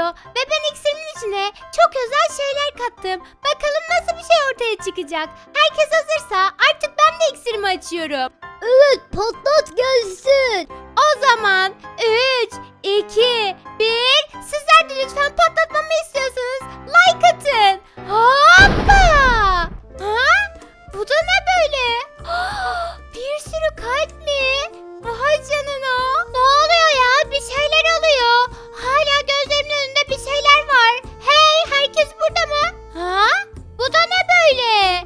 geliyor ve ben iksirimin içine çok özel şeyler kattım. Bakalım nasıl bir şey ortaya çıkacak. Herkes hazırsa artık ben de iksirimi açıyorum. Evet patlat gelsin. O zaman 3, 2, 1 Sizler de lütfen patlatmamı istiyorsanız like atın. Hoppa! Ha? Bu da ne böyle? bir sürü kalp mi? Vay canına. Ne oluyor ya? Bir şeyler oluyor. Hala burada mı? Ha? Bu da ne böyle?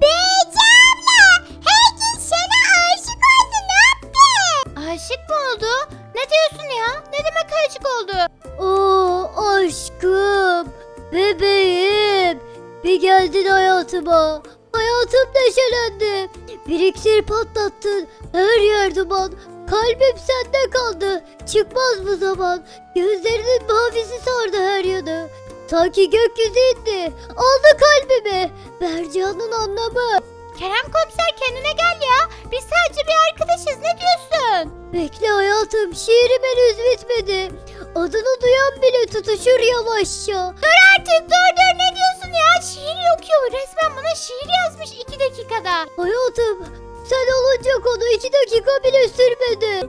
Beyci abla! Herkes sana aşık oldu ne yaptın? Aşık mı oldu? Ne diyorsun ya? Ne demek aşık oldu? Oo aşkım. Bebeğim. Bir geldin hayatıma. Hayatım neşelendi. Bir iksir patlattın. Her yer duman. Kalbim sende kaldı. Çıkmaz bu zaman. Gözlerinin mavisi sardı her yanı. Sanki gökyüzü indi. Aldı kalbimi. Bercan'ın anlamı. Kerem komiser kendine gel ya. Biz sadece bir arkadaşız. Ne diyorsun? Bekle hayatım şiirim henüz bitmedi. Adını duyan bile tutuşur yavaşça. Dur artık dur dur ne diyorsun ya? Şiir okuyor. Resmen bana şiir yazmış iki dakikada. Hayatım sen olunca konu iki dakika bile sürmedi.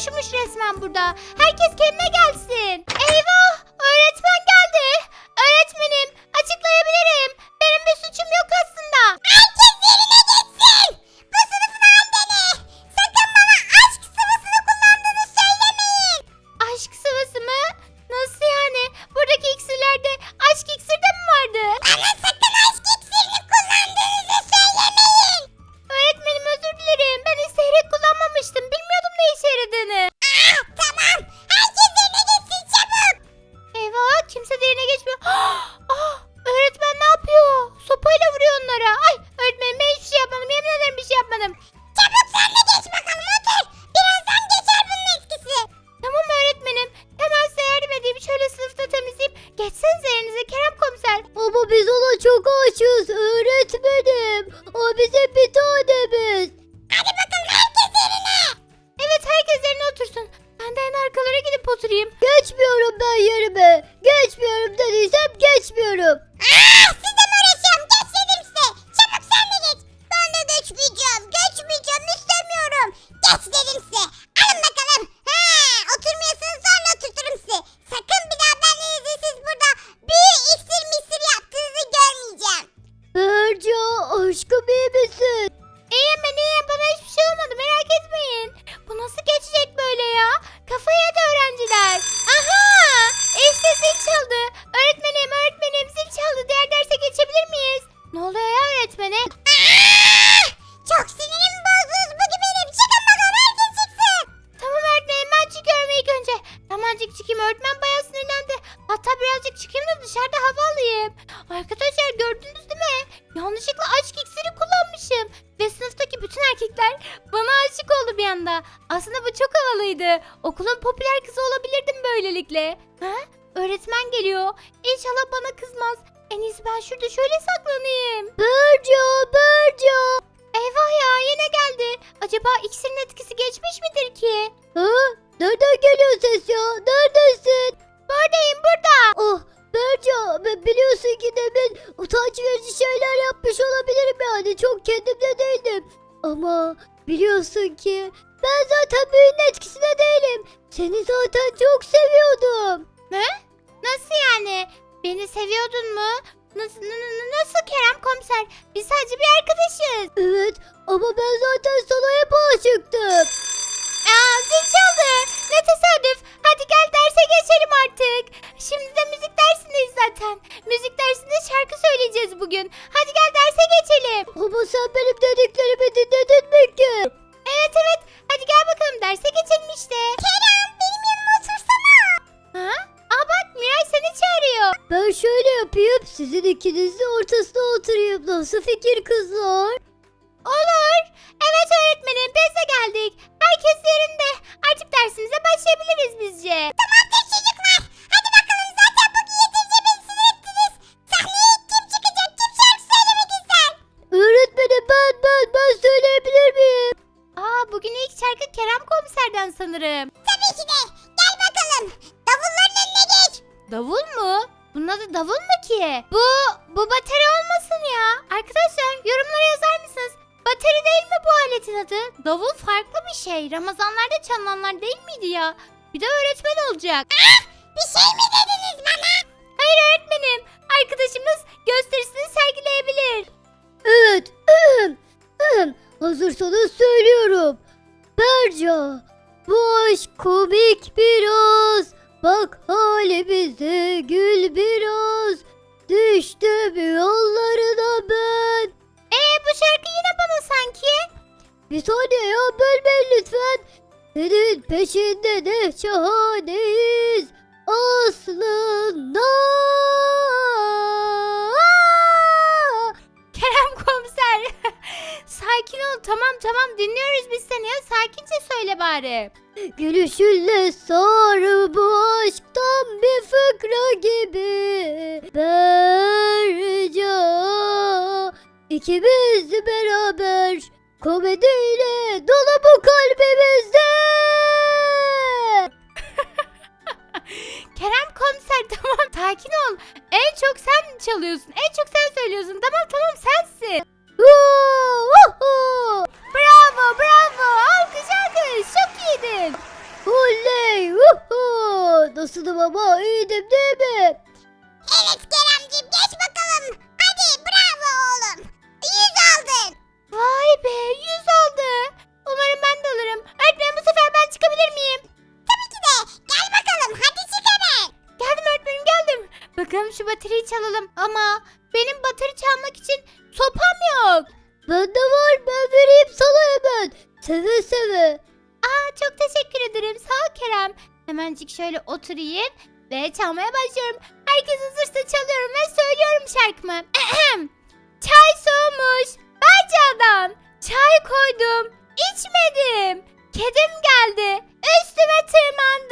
Oluşmuş resmen burada. Herkes kendine gelsin. Arkadaşlar gördünüz değil mi? Yanlışlıkla aşk iksiri kullanmışım. Ve sınıftaki bütün erkekler bana aşık oldu bir anda. Aslında bu çok havalıydı. Okulun popüler kızı olabilirdim böylelikle. Ha? Öğretmen geliyor. İnşallah bana kızmaz. En iyisi ben şurada şöyle Seni zaten çok seviyordum. Ne? Nasıl yani? Beni seviyordun mu? Nasıl, nasıl Kerem komiser? Biz sadece bir arkadaşız. Evet ama ben zaten sana hep aşıktım. Aa zil çaldı. Ne tesadüf. Hadi gel derse geçelim artık. Şimdi de müzik dersindeyiz zaten. Müzik dersinde şarkı söyleyeceğiz bugün. Hadi gel derse geçelim. Ama sen benim dediklerimi dinledin mi ki? Evet evet. Hadi gel bakalım derse geçelim işte. Kerem benim yanıma otursana. Ha? Aa bak Miray seni çağırıyor. Ben şöyle yapayım sizin ikinizin ortasına oturayım. Nasıl fikir kızlar? Şey. Ramazanlarda çalınanlar değil miydi ya? Bir de öğretmen olacak. Bir şey mi dediniz bana? Hayır öğretmenim. Arkadaşımız gösterisini sergileyebilir. Evet. Hazırsanız söylüyorum. Berca, bu aşk komik biraz. Bak Senin peşinde ne şahaneyiz aslında. Kerem komiser. Sakin ol tamam tamam dinliyoruz biz seni ya. Sakince söyle bari. Gülüşünle sar bu aşk tam bir fıkra gibi. Berca ikimiz beraber komediyle dolu bu kalbimizde. Sakin ol. En çok sen çalıyorsun. En çok sen söylüyorsun. Tamam tamam sensin. Bravo bravo. Alkış alkış. Çok iyiydin. Oley! Uhu! Nasılım ama iyiydim değil mi? Evet Keremciğim geç bakalım. Hadi bravo oğlum. Yüz aldın. Vay be yüz oldu. Çalalım. Ama benim bateri çalmak için sopam yok. Bende var ben vereyim sana hemen. Seve seve. Aa çok teşekkür ederim. Sağ ol Kerem. Hemencik şöyle oturayım ve çalmaya başlıyorum. Herkes hazırsa çalıyorum ve söylüyorum şarkımı. Ahem. Çay soğumuş. Berca'dan. Çay koydum. içmedim. Kedim geldi. Üstüme tırmandı.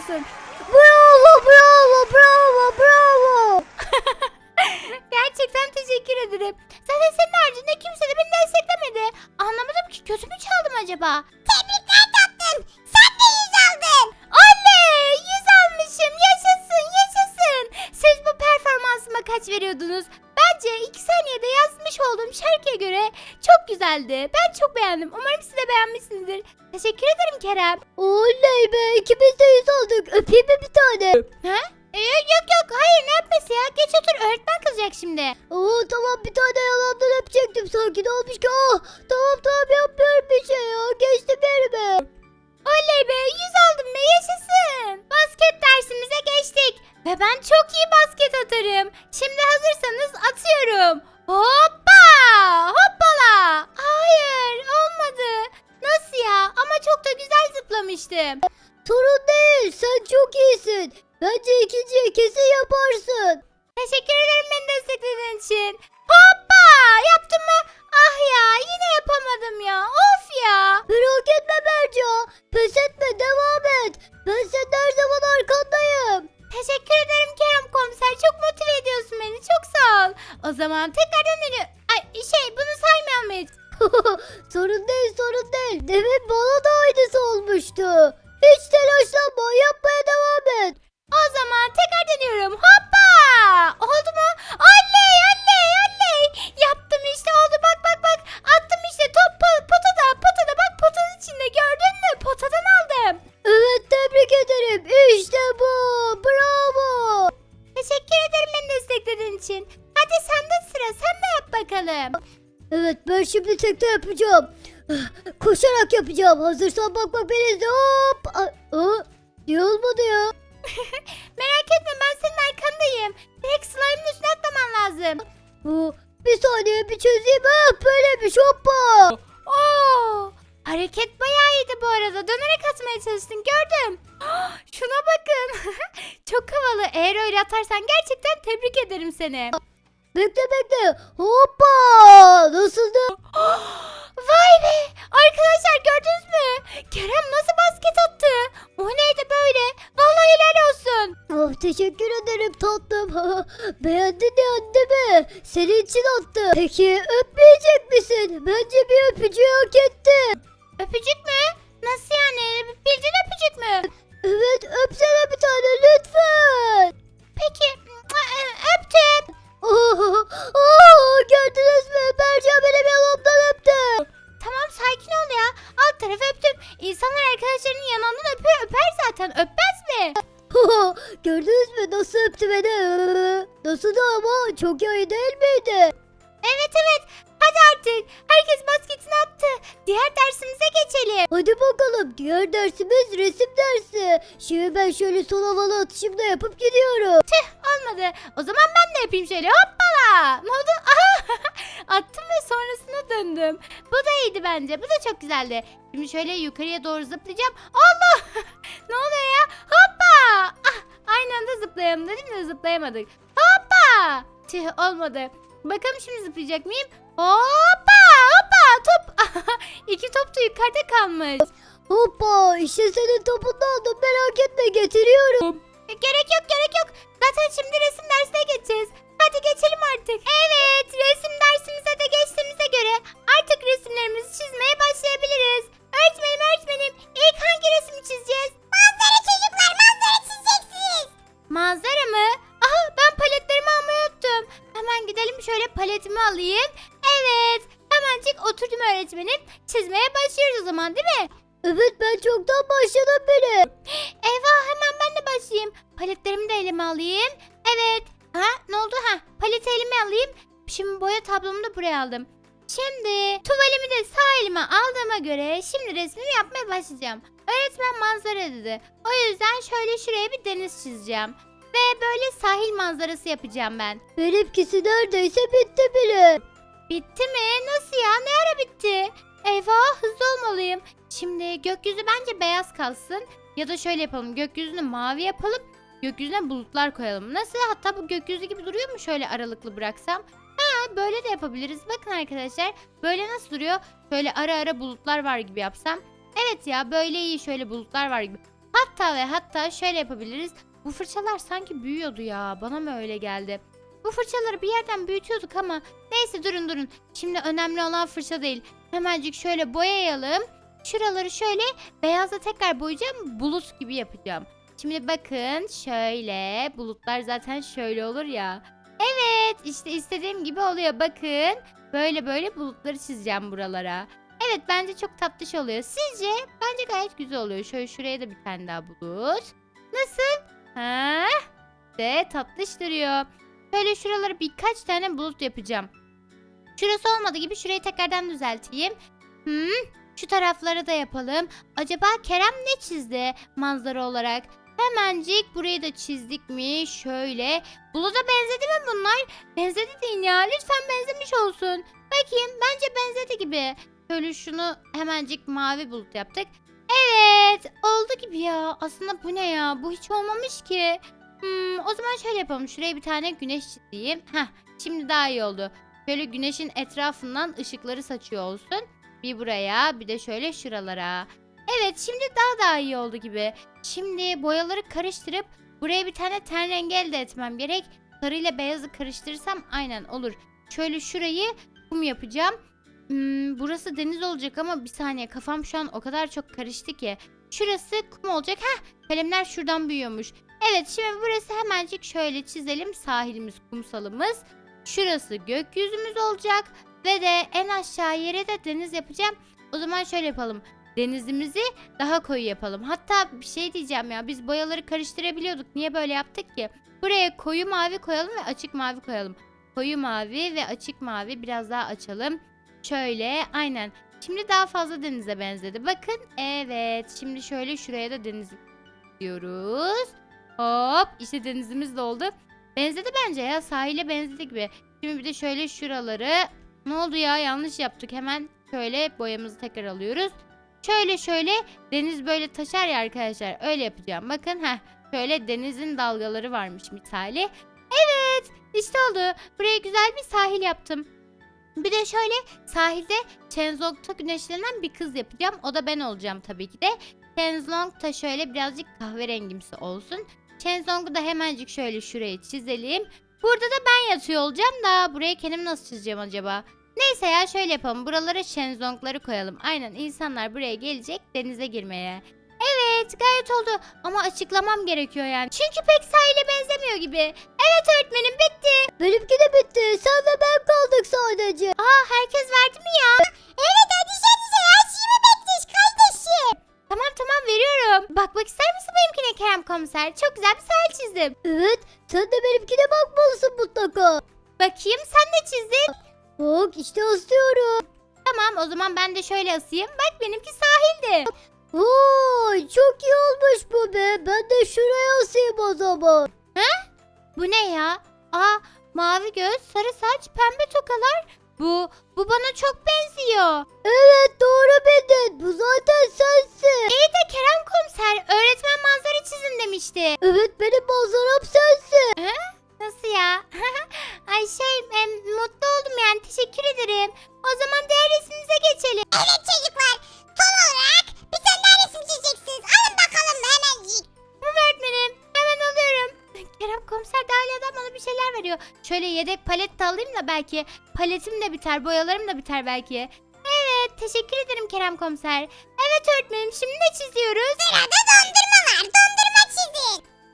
Güzel ne olmuş ki? Ah tamam tamam yapmıyorum bir şey ya. Geçtim yerime. Oley be yüz aldım be yaşasın. Basket dersimize geçtik. Ve ben çok iyi basket atarım. Şimdi hazırsanız atıyorum. Hoppa! O zaman tekrardan dönüyor. Ay şey bunu saymayalım mıyız? sorun değil sorun değil. Demin bana da aynısı olmuştu. Hiç telaşlanma yapmaya devam et. O zaman tekrar deniyorum. Hoppa! Yapacağım. Hazırsan bak bak beni izle. Hop. Aa, aa, niye olmadı ya? Merak etme ben senin arkandayım. Direkt slime'ın üstüne atlaman lazım. Bu bir saniye bir çözeyim. Ah böylemiş hoppa. Oo! Hareket bayağı iyiydi bu arada. Dönerek atmaya çalıştın gördüm. Şuna bakın. Çok havalı. Eğer öyle atarsan gerçekten tebrik ederim seni. Bir öpücüğü hak etti. Öpücük İyiydi bence. Bu da çok güzeldi. Şimdi şöyle yukarıya doğru zıplayacağım. Allah. ne oluyor ya? Hoppa. Ah, aynı anda zıplayalım dedim de zıplayamadık. Hoppa. Tüh olmadı. Bakalım şimdi zıplayacak mıyım? Hoppa hoppa top. İki top da yukarıda kalmış. Hoppa işte senin topunu aldım merak etme getiriyorum. Gerek yok gerek yok. Zaten şimdi resim dersine geçeceğiz. Hadi geçelim artık. Evet resim dersimize de geçtiğimize göre artık resimlerimizi çizmeye başlayabiliriz. Öğretmenim öğretmenim ilk hangi resmi çizeceğiz? Manzara çocuklar manzara çizeceksiniz. Manzara mı? Aha ben paletlerimi almayı unuttum. Hemen gidelim şöyle paletimi alayım. Evet hemencik oturdum öğretmenim. Çizmeye başlıyoruz o zaman değil mi? Evet ben çoktan başladım bile. Eyvah hemen ben de başlayayım. Paletlerimi de elime alayım. Evet. Ha ne oldu ha? Paleti elime alayım. Şimdi boya tablomu da buraya aldım. Şimdi tuvalimi de sağ elime aldığıma göre şimdi resmimi yapmaya başlayacağım. Öğretmen manzara dedi. O yüzden şöyle şuraya bir deniz çizeceğim. Ve böyle sahil manzarası yapacağım ben. Benimkisi neredeyse bitti bile. Bitti mi? Nasıl ya? Ne ara bitti? Eyvah hızlı olmalıyım. Şimdi gökyüzü bence beyaz kalsın. Ya da şöyle yapalım. Gökyüzünü mavi yapalım. Gökyüzüne bulutlar koyalım. Nasıl? Hatta bu gökyüzü gibi duruyor mu şöyle aralıklı bıraksam? Böyle de yapabiliriz. Bakın arkadaşlar. Böyle nasıl duruyor? Şöyle ara ara bulutlar var gibi yapsam. Evet ya böyle iyi şöyle bulutlar var gibi. Hatta ve hatta şöyle yapabiliriz. Bu fırçalar sanki büyüyordu ya. Bana mı öyle geldi? Bu fırçaları bir yerden büyütüyorduk ama Neyse durun durun. Şimdi önemli olan fırça değil. Hemencik şöyle boyayalım. Şuraları şöyle beyazla tekrar boyayacağım. Bulut gibi yapacağım. Şimdi bakın şöyle bulutlar zaten şöyle olur ya. Evet işte istediğim gibi oluyor bakın. Böyle böyle bulutları çizeceğim buralara. Evet bence çok tatlış oluyor. Sizce? Bence gayet güzel oluyor. Şöyle şuraya da bir tane daha bulut. Nasıl? Ha? De tatlış duruyor. Şöyle şuralara birkaç tane bulut yapacağım. Şurası olmadı gibi şurayı tekrardan düzelteyim. Hmm, şu tarafları da yapalım. Acaba Kerem ne çizdi manzara olarak? Hemencik burayı da çizdik mi? Şöyle. Buluta benzedi mi bunlar? Benzedi deyin ya. Lütfen benzemiş olsun. Bakayım. Bence benzedi gibi. Şöyle şunu hemencik mavi bulut yaptık. Evet. Oldu gibi ya. Aslında bu ne ya? Bu hiç olmamış ki. Hmm, o zaman şöyle yapalım. Şuraya bir tane güneş çizeyim. Heh, şimdi daha iyi oldu. Şöyle güneşin etrafından ışıkları saçıyor olsun. Bir buraya bir de şöyle şuralara. Evet şimdi daha daha iyi oldu gibi. Şimdi boyaları karıştırıp buraya bir tane ten rengi elde etmem gerek. Sarıyla beyazı karıştırırsam aynen olur. Şöyle şurayı kum yapacağım. Hmm, burası deniz olacak ama bir saniye kafam şu an o kadar çok karıştı ki. Şurası kum olacak. Heh kalemler şuradan büyüyormuş. Evet şimdi burası hemencik şöyle çizelim. Sahilimiz, kumsalımız. Şurası gökyüzümüz olacak. Ve de en aşağı yere de deniz yapacağım. O zaman şöyle yapalım. Denizimizi daha koyu yapalım. Hatta bir şey diyeceğim ya. Biz boyaları karıştırabiliyorduk. Niye böyle yaptık ki? Buraya koyu mavi koyalım ve açık mavi koyalım. Koyu mavi ve açık mavi biraz daha açalım. Şöyle aynen. Şimdi daha fazla denize benzedi. Bakın evet. Şimdi şöyle şuraya da deniz diyoruz. Hop işte denizimiz de oldu. Benzedi bence ya sahile benzedi gibi. Şimdi bir de şöyle şuraları. Ne oldu ya yanlış yaptık. Hemen şöyle boyamızı tekrar alıyoruz. Şöyle şöyle deniz böyle taşar ya arkadaşlar. Öyle yapacağım. Bakın ha şöyle denizin dalgaları varmış misali. Evet işte oldu. Buraya güzel bir sahil yaptım. Bir de şöyle sahilde Chenzong'ta güneşlenen bir kız yapacağım. O da ben olacağım tabii ki de. Chenzong şöyle birazcık kahverengimsi olsun. Şenzong'u da hemencik şöyle şuraya çizelim. Burada da ben yatıyor olacağım da buraya kendim nasıl çizeceğim acaba? Neyse ya şöyle yapalım. Buralara şenzongları koyalım. Aynen insanlar buraya gelecek denize girmeye. Evet gayet oldu ama açıklamam gerekiyor yani. Çünkü pek sahile benzemiyor gibi. Evet öğretmenim bitti. Benimki de bitti. Sen ve ben kaldık sadece. Aa herkes verdi mi ya? Evet hadi sen bize her şeyi bekliyoruz kardeşim. Tamam tamam veriyorum. Bakmak ister misin benimkine Kerem komiser? Çok güzel bir sahil çizdim. Evet. Sen de benimkine bakmalısın mutlaka. Bakayım sen ne çizdin? Bak işte asıyorum. Tamam o zaman ben de şöyle asayım. Bak benimki sahildi. Vay çok iyi olmuş bu be. Ben de şuraya asayım o zaman. Bu ne ya? Aa mavi göz, sarı saç, pembe tokalar. Bu bu bana çok benziyor. Evet doğru bildin. Bu zaten sensin. İyi de Kerem komiser öğretmen manzara çizin demişti. Evet benim manzaram sensin. Nasıl ya? Ay şey em, mutlu oldum yani teşekkür ederim. O zaman diğer resmimize geçelim. Evet çocuklar son olarak bir tane daha resim çizeceksiniz. Alın bakalım hemencik. Tamam öğretmenim hemen alıyorum. Kerem komiser de hala bana bir şeyler veriyor. Şöyle yedek palet de alayım da belki paletim de biter boyalarım da biter belki. Evet teşekkür ederim Kerem komiser. Evet öğretmenim şimdi ne çiziyoruz? Sırada dondurma.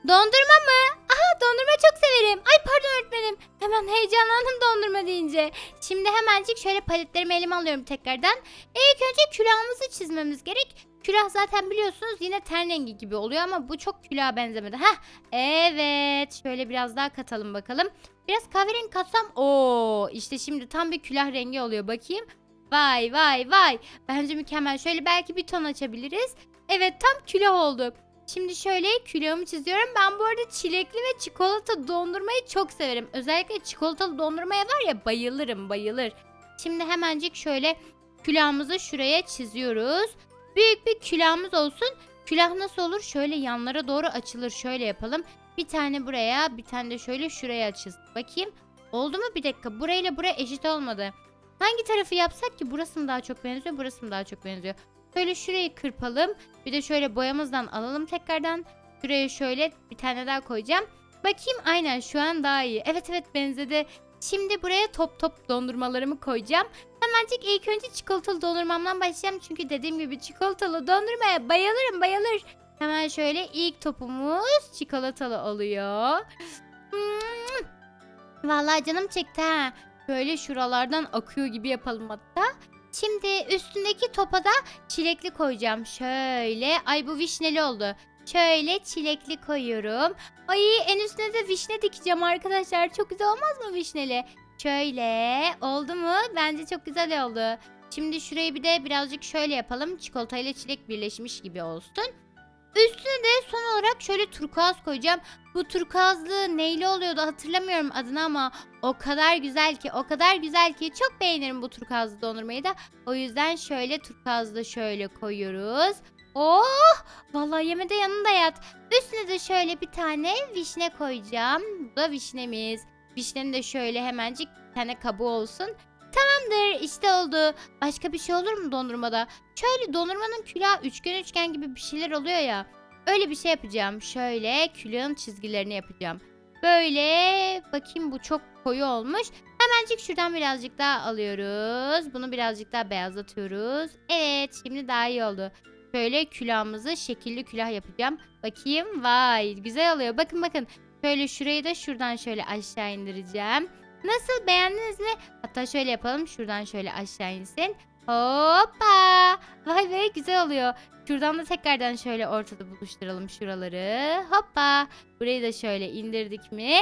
Dondurma mı? Aha dondurma çok severim. Ay pardon öğretmenim. Hemen heyecanlandım dondurma deyince. Şimdi hemencik şöyle paletlerimi elime alıyorum tekrardan. İlk önce külahımızı çizmemiz gerek. Külah zaten biliyorsunuz yine ten rengi gibi oluyor ama bu çok külaha benzemedi. Heh evet şöyle biraz daha katalım bakalım. Biraz kahverengi katsam Oo işte şimdi tam bir külah rengi oluyor bakayım. Vay vay vay. Bence mükemmel. Şöyle belki bir ton açabiliriz. Evet tam külah oldu. Şimdi şöyle külahımı çiziyorum. Ben bu arada çilekli ve çikolata dondurmayı çok severim. Özellikle çikolatalı dondurmaya var ya bayılırım bayılır. Şimdi hemencik şöyle külahımızı şuraya çiziyoruz. Büyük bir külahımız olsun. Külah nasıl olur? Şöyle yanlara doğru açılır. Şöyle yapalım. Bir tane buraya bir tane de şöyle şuraya açız. Bakayım. Oldu mu? Bir dakika. Burayla buraya eşit olmadı. Hangi tarafı yapsak ki? Burası mı daha çok benziyor? Burası mı daha çok benziyor? Şöyle şurayı kırpalım. Bir de şöyle boyamızdan alalım tekrardan. Şuraya şöyle bir tane daha koyacağım. Bakayım aynen şu an daha iyi. Evet evet benzedi. Şimdi buraya top top dondurmalarımı koyacağım. Hemencik ilk önce çikolatalı dondurmamdan başlayacağım. Çünkü dediğim gibi çikolatalı dondurmaya bayılırım bayılır. Hemen şöyle ilk topumuz çikolatalı oluyor. Hmm. Vallahi canım çekti ha. Böyle şuralardan akıyor gibi yapalım hatta. Şimdi üstündeki topa da çilekli koyacağım. Şöyle. Ay bu vişneli oldu. Şöyle çilekli koyuyorum. Ay en üstüne de vişne dikeceğim arkadaşlar. Çok güzel olmaz mı vişneli? Şöyle. Oldu mu? Bence çok güzel oldu. Şimdi şurayı bir de birazcık şöyle yapalım. Çikolata ile çilek birleşmiş gibi olsun. Üstüne de son olarak şöyle turkuaz koyacağım. Bu turkuazlı neyli oluyordu hatırlamıyorum adını ama o kadar güzel ki o kadar güzel ki çok beğenirim bu turkuazlı dondurmayı da. O yüzden şöyle turkuazlı şöyle koyuyoruz. Oh! Vallahi yemede yanında yat. Üstüne de şöyle bir tane vişne koyacağım. Bu da vişnemiz. Vişnenin de şöyle hemencik bir tane kabuğu olsun. Tamamdır işte oldu. Başka bir şey olur mu dondurmada? Şöyle dondurmanın külahı üçgen üçgen gibi bir şeyler oluyor ya. Öyle bir şey yapacağım. Şöyle külahın çizgilerini yapacağım. Böyle bakayım bu çok koyu olmuş. Hemencik şuradan birazcık daha alıyoruz. Bunu birazcık daha beyazlatıyoruz. Evet şimdi daha iyi oldu. Şöyle külahımızı şekilli külah yapacağım. Bakayım vay güzel oluyor. Bakın bakın. Şöyle şurayı da şuradan şöyle aşağı indireceğim. Nasıl beğendiniz mi? Hatta şöyle yapalım. Şuradan şöyle aşağı insin. Hoppa. Vay be güzel oluyor. Şuradan da tekrardan şöyle ortada buluşturalım şuraları. Hoppa. Burayı da şöyle indirdik mi?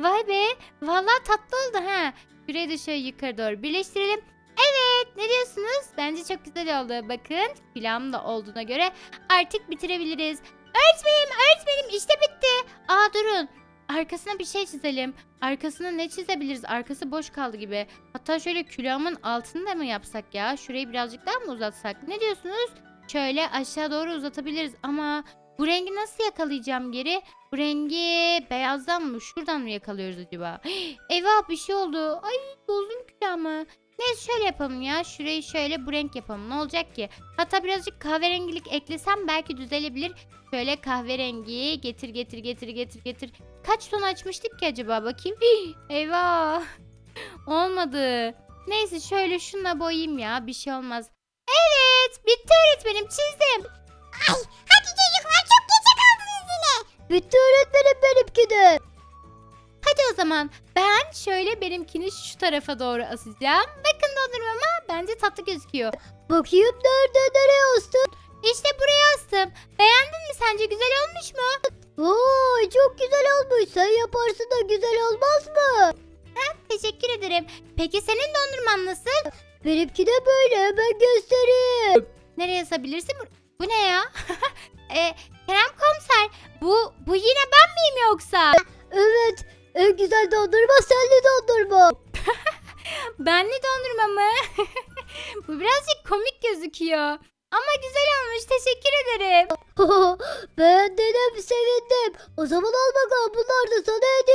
Vay be. Vallahi tatlı oldu ha. Şurayı da şöyle yukarı doğru birleştirelim. Evet ne diyorsunuz? Bence çok güzel oldu. Bakın külahım da olduğuna göre artık bitirebiliriz. Öğretmenim öğretmenim işte bitti. Aa durun. Arkasına bir şey çizelim. Arkasına ne çizebiliriz? Arkası boş kaldı gibi. Hatta şöyle külahımın altını da mı yapsak ya? Şurayı birazcık daha mı uzatsak? Ne diyorsunuz? Şöyle aşağı doğru uzatabiliriz ama bu rengi nasıl yakalayacağım geri? Bu rengi beyazdan mı? Şuradan mı yakalıyoruz acaba? Eyvah bir şey oldu. Ay bozdum külahımı. Neyse şöyle yapalım ya. Şurayı şöyle bu renk yapalım. Ne olacak ki? Hatta birazcık kahverengilik eklesem belki düzelebilir. Şöyle kahverengi getir getir getir getir getir. Kaç ton açmıştık ki acaba bakayım. Eyvah. Olmadı. Neyse şöyle şununla boyayayım ya. Bir şey olmaz. Evet bitti öğretmenim çizdim. Ay hadi çocuklar çok geç kaldınız yine. Bitti öğretmenim benimki de. Hadi o zaman ben şöyle benimkini şu tarafa doğru asacağım. Bakın dondurmama bence tatlı gözüküyor. Bakayım nerede nereye astın? İşte buraya astım. Beğendin mi sence güzel olmuş mu? Vay çok güzel olmuş. Sen yaparsın da güzel olmaz mı? Teşekkür ederim. Peki senin dondurman nasıl? Benimki de böyle hemen göstereyim. Nereye asabilirsin? Bu ne ya? e, Kerem komiser bu, bu yine ben miyim yoksa? Evet en güzel dondurma senli dondurma. Benli dondurma mı? bu birazcık komik gözüküyor. Ama güzel olmuş teşekkür ederim. Beğendiğine sevindim. O zaman al bakalım bunlar da sana hediye.